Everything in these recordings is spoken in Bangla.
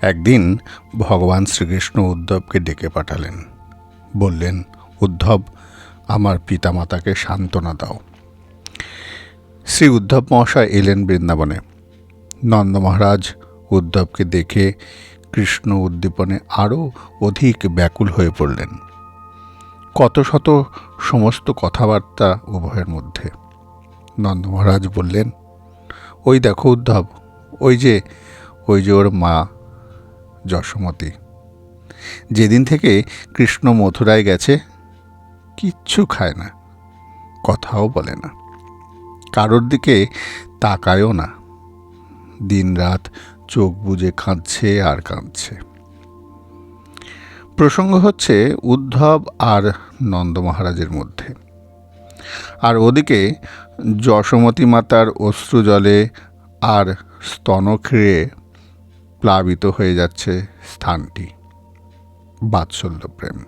একদিন ভগবান শ্রীকৃষ্ণ উদ্ধবকে ডেকে পাঠালেন। বললেন, উদ্ধব, আমার পিতামাতাকে সান্ত্বনা দাও। শ্রী উদ্ধব মহাশয় এলেন বৃন্দাবনে। নন্দ মহারাজ উদ্ধবকে দেখে কৃষ্ণ উদ্দীপনে আরও অধিক ব্যাকুল হয়ে পড়লেন। কত শত সমস্ত কথাবার্তা উভয়ের মধ্যে। নন্দ মহারাজ বললেন, ওই দেখো উদ্ধব, ওই যে ওই যে ওর মা যশোমতী। যেদিন থেকে কৃষ্ণ মথুরায় গেছে, কিচ্ছু খায় না, কথাও বলে না। কারোর দিকে তাকায়ও না। দিনরাত চোখ বুজে কাঁদছে আর কাঁদছে। প্রসঙ্গ হচ্ছে উদ্ধব আর নন্দ মহারাজের মধ্যে। আর ওদিকে যশোমতী মাতার অশ্রু জলে আর স্তনক্রিয়ে প্লাবিত হয়ে যাচ্ছে স্থানটি। বাৎসল্য প্রেম।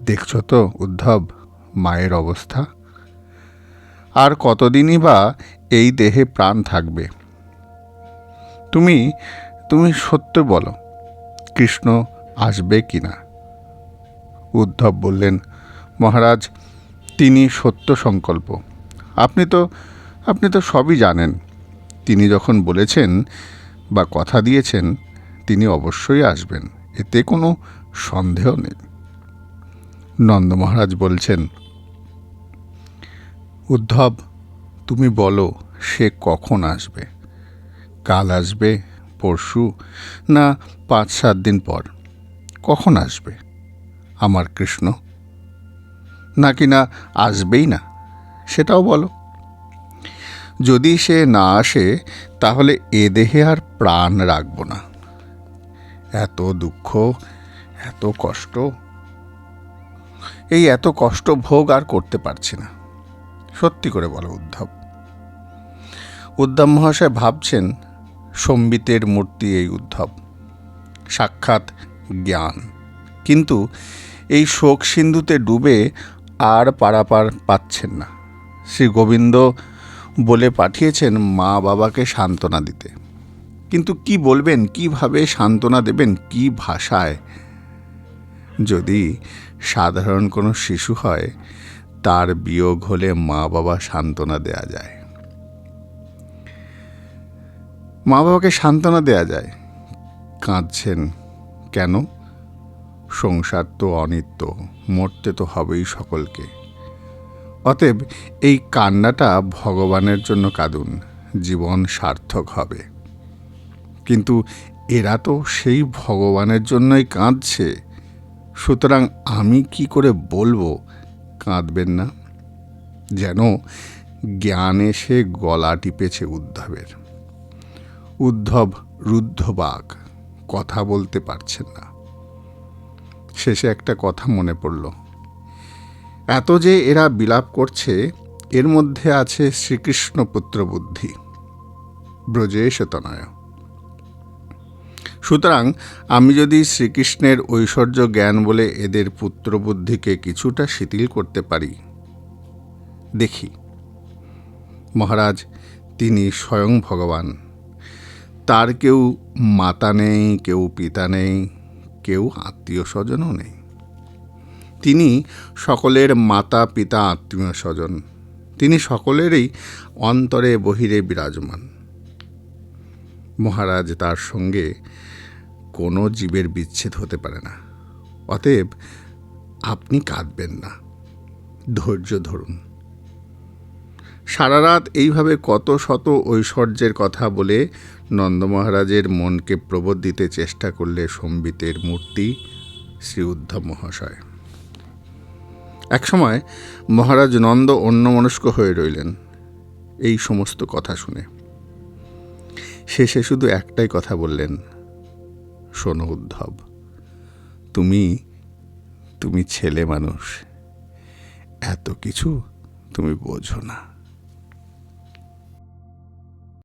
দেখছ তো, উদ্ধব, মায়ের অবস্থা? আর কতদিনই বা এই দেহে প্রাণ থাকবে? তুমি তুমি সত্য বলো, কৃষ্ণ আসবে কি না উদ্ধব বললেন, মহারাজ, তিনি সত্য সংকল্প। আপনি তো আপনি তো সবই জানেন। তিনি যখন বলেছেন বা কথা দিয়েছেন, তিনি অবশ্যই আসবেন। এতে কোনো সন্দেহ নেই। নন্দ মহারাজ বলছেন, উদ্ধব, তুমি বলো, সে কখন আসবে? কাল আসবে, পরশু, না পাঁচ সাত দিন পর? কখন আসবে, আমার কৃষ্ণ? নাকি না আসবেই না? সেটাও বলো। যদি সে না আসে, তাহলে এ দেহে আর প্রাণ রাখব না। এত দুঃখ, এত কষ্ট, এই এত কষ্ট ভোগ আর করতে পারছি না। সত্যি করে বলো উদ্ধব। উদ্ধব মহাশয় ভাবছেন, সম্বিতের মূর্তি এই উদ্ধব। সাক্ষাৎ জ্ঞান। কিন্তু এই শোক সিন্ধুতে ডুবে আর পারাপার পাচ্ছেন না। শ্রী গোবিন্দ বলে পাঠিয়েছেন মা বাবাকে সান্ত্বনা দিতে। কিন্তু কি বলবেন, কীভাবে সান্ত্বনা দেবেন, কি ভাষায়? যদি সাধারণ কোনো শিশু হয়, তার বিয়োগ হলে মা বাবা সান্ত্বনা দেয়া যায়। মা বাবাকে সান্ত্বনা দেয়া যায়। কাঁদছেন কেন? সংসার তো অনিত্য, মরতে তো হবেই সকলকে। অতএব এই কান্নাটা ভগবানের জন্য কাঁদুন, জীবন সার্থক হবে। কিন্তু এরা তো সেই ভগবানের জন্যই কাঁদছে। সুতরাং আমি কি করে বলব, কাঁদবেন না? যেন জ্ঞান এসে গলা টিপেছে উদ্ধবের। উদ্ধব রুদ্ধবাগ কথা বলতে পারছেন না। শেষে একটা কথা মনে পড়ল। এত যে এরা বিলাপ করছে, এর মধ্যে আছে শ্রীকৃষ্ণ পুত্র বুদ্ধি। ব্রজেশ তনয় সুতরাং আমি যদি শ্রীকৃষ্ণের ঐশ্বর্য জ্ঞান বলে এদের পুত্র বুদ্ধিকে কিছুটা শিথিল করতে পারি, দেখি। মহারাজ, তিনি স্বয়ং ভগবান। তার কেউ মাতা নেই, কেউ পিতা নেই, কেউ আত্মীয় স্বজনও নেই। তিনি সকলের মাতা, পিতা, আত্মীয় স্বজন। তিনি সকলেরই অন্তরে বহিরে বিরাজমান। মহারাজ তার সঙ্গে কোনো জীবের বিচ্ছেদ হতে পারে না। অতএব আপনি কাঁদবেন না। ধৈর্য ধরুন। সারা রাত এইভাবে কত শত ঐশ্বর্যের কথা বলে নন্দ মহারাজের মনকে প্রবোধ দিতে চেষ্টা করলে সম্বিতের মূর্তি শ্রী উদ্ধব মহাশয়। একসময় মহারাজ নন্দ অন্যমনস্ক হয়ে রইলেন। এই সমস্ত কথা শুনে। শেষে শুধু একটাই কথা বললেন, শোনো উদ্ধব, তুমি তুমি ছেলে মানুষ, এত কিছু তুমি বোঝো না।